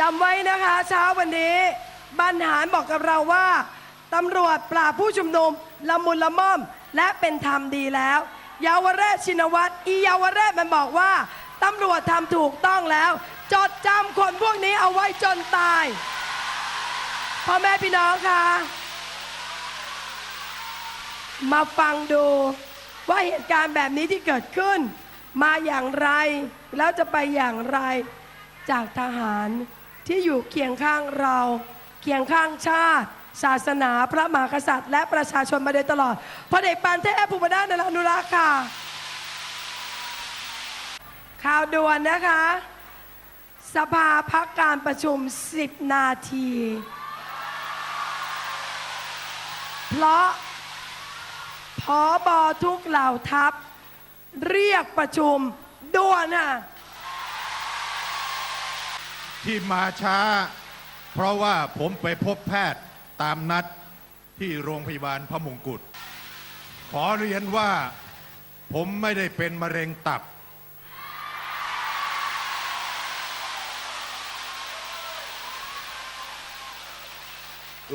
จำไว้นะคะเช้าวันนี้บรรหารบอกกับเราว่าตำรวจปราบผู้ชุมนุมละมุนละม่อม และเป็นธรรมดีแล้วเยาวเรศชินวัตรอีเยาวเรศมันบอกว่าตำรวจทำถูกต้องแล้ว จดจำคนพวกนี้เอาไว้จนตายพ่อแม่พี่น้องคะมาฟังดูว่าเหตุการณ์แบบนี้ที่เกิดขึ้น มาอย่างไรแล้วจะไปอย่างไรจากทหาร ที่อยู่เคียงข้างเรา เคียงข้างชาติ ศาสนาพระมหากษัตริย์ และประชาชนมาโดยตลอดพลเอกปานเทพภูมินาถนอนุรักษ์ค่ะ ข่าวด่วนนะคะ สภาพักการประชุม 10 นาที เพราะพอบอทุกเหล่าทัพ เรียกประชุมด่วนอะ ที่มาช้า เพราะว่าผมไปพบแพทย์ตามนัดที่โรงพยาบาลพระมงกุฎขอเรียนว่าผมไม่ได้เป็นมะเร็งตับ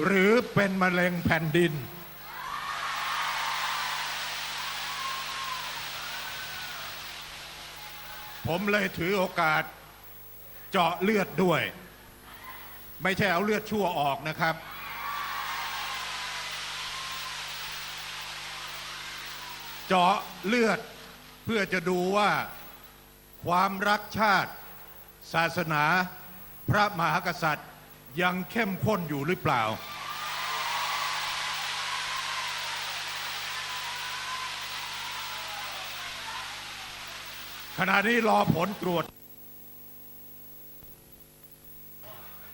หรือเป็นมะเร็งแผ่นดิน ผมเลยถือโอกาส เจาะเลือดด้วย ไม่ใช่เอาเลือดชั่วออกนะครับ เจาะเลือดเพื่อจะดูว่าความรักชาติ ศาสนา พระมหากษัตริย์ยังเข้มข้นอยู่หรือเปล่า ขณะนี้รอผลตรวจ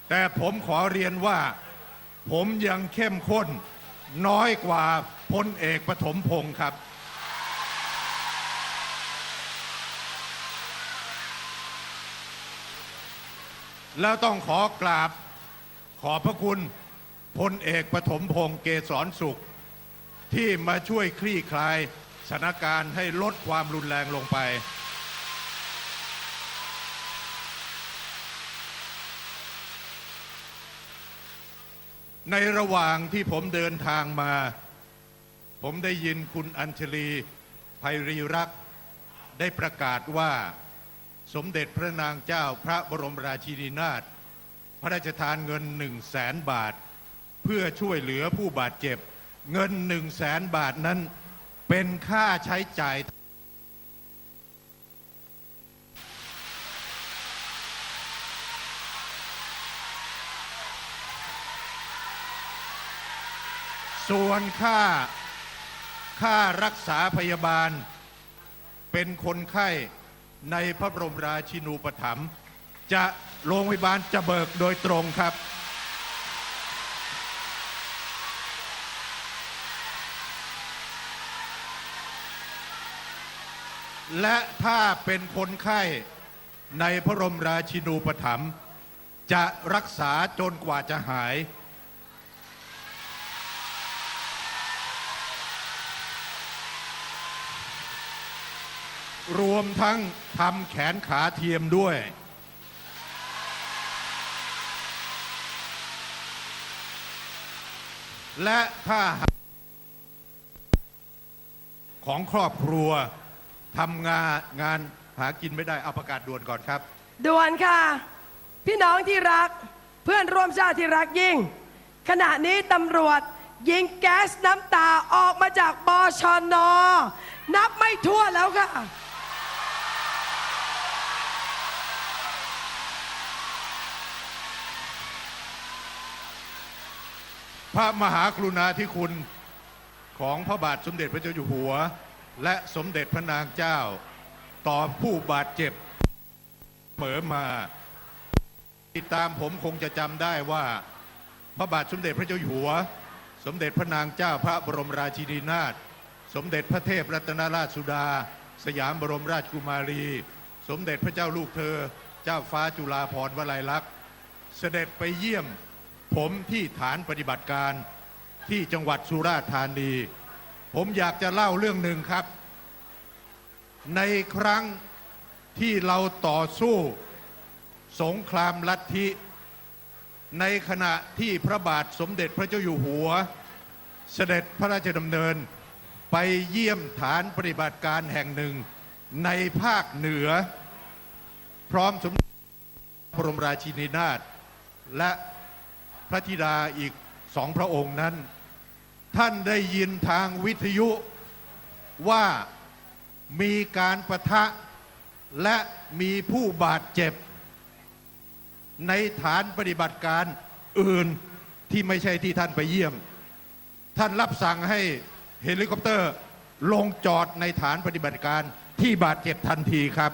แต่ผมขอเรียนว่า ผมยังเข้มข้น น้อยกว่าพลเอกปฐมพงศ์ครับ แล้วต้องขอกราบ ขอบพระคุณพลเอกปฐมพงศ์เกษรสุข ที่มาช่วยคลี่คลายสถานการณ์ให้ลดความรุนแรงลงไป ในระหว่างที่ผมเดินทางมา ผมได้ยินคุณอัญชลีไพรีรักษ์ได้ประกาศว่าสมเด็จพระนางเจ้าพระบรมราชินีนาถพระราชทานเงินหนึ่งแสนบาท เพื่อช่วยเหลือผู้บาดเจ็บ เงินหนึ่งแสนบาทนั้นเป็นค่าใช้จ่าย ส่วนค่าค่ารักษาพยาบาล เป็นคนไข้ในพระบรมราชินูปถัมภ์จะโรงพยาบาลจะเบิกโดยตรงครับ และถ้าเป็นคนไข้ในพระบรมราชินูปถัมภ์จะรักษาจนกว่าจะหาย รวมทั้งทำแขนขาเทียมด้วย และถ้าของครอบครัวทำงานงานหากินไม่ได้เอาประกาศด่วนก่อนครับ ด่วนค่ะ พี่น้องที่รักเพื่อนร่วมชาติที่รักยิ่ง ขณะนี้ตำรวจยิงแก๊สน้ำตาออกมาจากบชน นับไม่ทั่วแล้วค่ะ พระมหากรุณาธิคุณของพระบาทสมเด็จพระเจ้าอยู่หัว และสมเด็จพระนางเจ้า ต่อผู้บาดเจ็บเสมอมา ติดตามผมคงจะจำได้ว่า พระบาทสมเด็จพระเจ้าอยู่หัว สมเด็จพระนางเจ้าพระบรมราชินีนาถสมเด็จพระเทพรัตนราชสุดา สยามบรมราชกุมารี สมเด็จพระเจ้าลูกเธอ เจ้าฟ้าจุฬาภรณ์วลัยลักษณ์ เสด็จไปเยี่ยม ผมที่ฐานปฏิบัติการที่จังหวัดสุราษฎร์ธานี ผมอยากจะเล่าเรื่องหนึ่งครับ ในครั้งที่เราต่อสู้สงครามลัทธิ ในขณะที่พระบาทสมเด็จพระเจ้าอยู่หัว เสด็จพระราชดำเนินไปเยี่ยมฐานปฏิบัติการแห่งหนึ่งในภาคเหนือ พร้อมสมเด็จพระบรมราชินีนาถและ พระธิดาอีกสองพระองค์นั้น ท่านได้ยินทางวิทยุว่ามีการประทะและมีผู้บาดเจ็บ ในฐานปฏิบัติการอื่นที่ไม่ใช่ที่ท่านไปเยี่ยม ท่านรับสั่งให้เฮลิคอปเตอร์ลงจอดในฐานปฏิบัติการที่บาดเจ็บทันทีครับ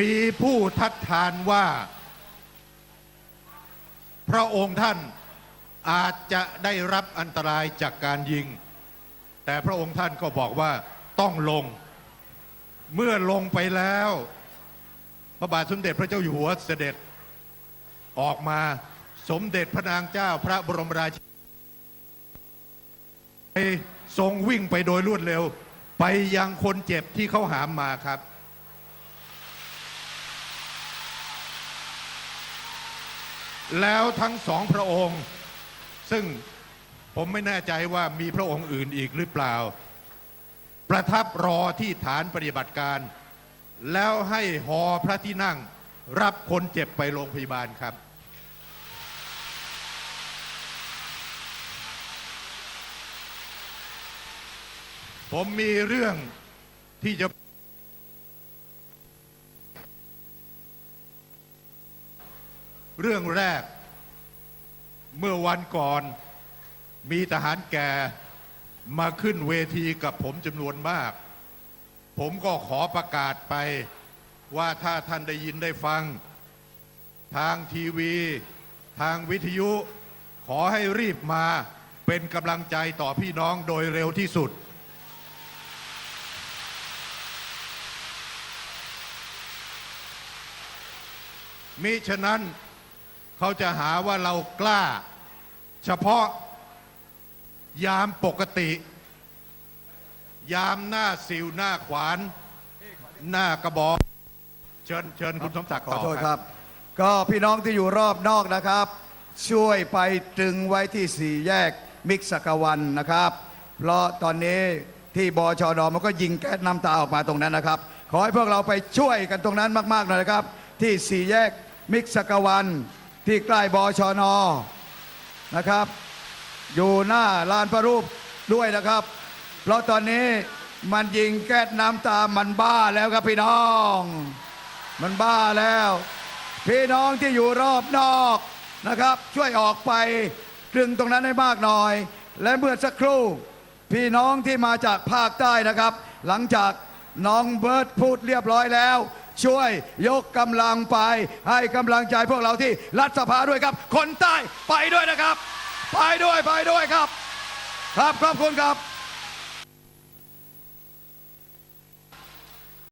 มีผู้ทัดทานว่า พระองค์ท่านอาจจะได้รับอันตรายจากการยิง แต่พระองค์ท่านก็บอกว่าต้องลง เมื่อลงไปแล้ว พระบาทสมเด็จพระเจ้าอยู่หัวเสด็จ ออกมาสมเด็จพระนางเจ้าพระบรมราชินีทรงวิ่งไปโดยรวดเร็ว ไปยังคนเจ็บที่เขาหามมาครับ แล้วทั้งสองพระองค์ ซึ่งผมไม่แน่ใจว่ามีพระองค์อื่นอีกหรือเปล่า ประทับรอที่ฐานปฏิบัติการ แล้วให้หอพระที่นั่ง รับคนเจ็บไปโรงพยาบาลครับ ผมมีเรื่องที่จะ เรื่องแรก เมื่อวันก่อน มีทหารแก่มาขึ้นเวทีกับผมจำนวนมาก ผมก็ขอประกาศไปว่าถ้าท่านได้ยินได้ฟัง ทางทีวี ทางวิทยุ ขอให้รีบมาเป็นกำลังใจต่อพี่น้องโดยเร็วที่สุด มิฉะนั้น เขาจะหาว่าเรากล้า เฉพาะยามปกติ ยามหน้าสิวหน้าขวาน หน้ากระบอก เชิญเชิญคุณสมศักดิ์ขอโทษครับ ก็พี่น้องที่อยู่รอบนอกนะครับ ช่วยไปตรึงไว้ที่สี่แยกมิกซกวันนะครับ เพราะตอนนี้ที่บชนมันก็ยิงแก๊สน้ำตาออกมาตรงนั้นนะครับ ขอให้พวกเราไปช่วยกันตรงนั้นมากๆหน่อยนะครับ ที่สี่แยกมิกซกวัน ที่ใกล้บชนอนะครับ อยู่หน้าลานพระรูปด้วยนะครับ เพราะตอนนี้มันยิงแก๊สน้ำตามันบ้าแล้วครับพี่น้อง มันบ้าแล้ว พี่น้องที่อยู่รอบนอกนะครับ ช่วยออกไปตรึงตรงนั้นให้มากหน่อย และเมื่อสักครู่ พี่น้องที่มาจากภาคใต้นะครับ หลังจากน้องเบิร์ตพูดเรียบร้อยแล้ว ช่วยยกกำลังไป ให้กำลังใจพวกเราที่รัฐสภาด้วยครับ คนใต้ไปด้วยนะครับ ไปด้วยไปด้วยครับ ครับขอบคุณครับ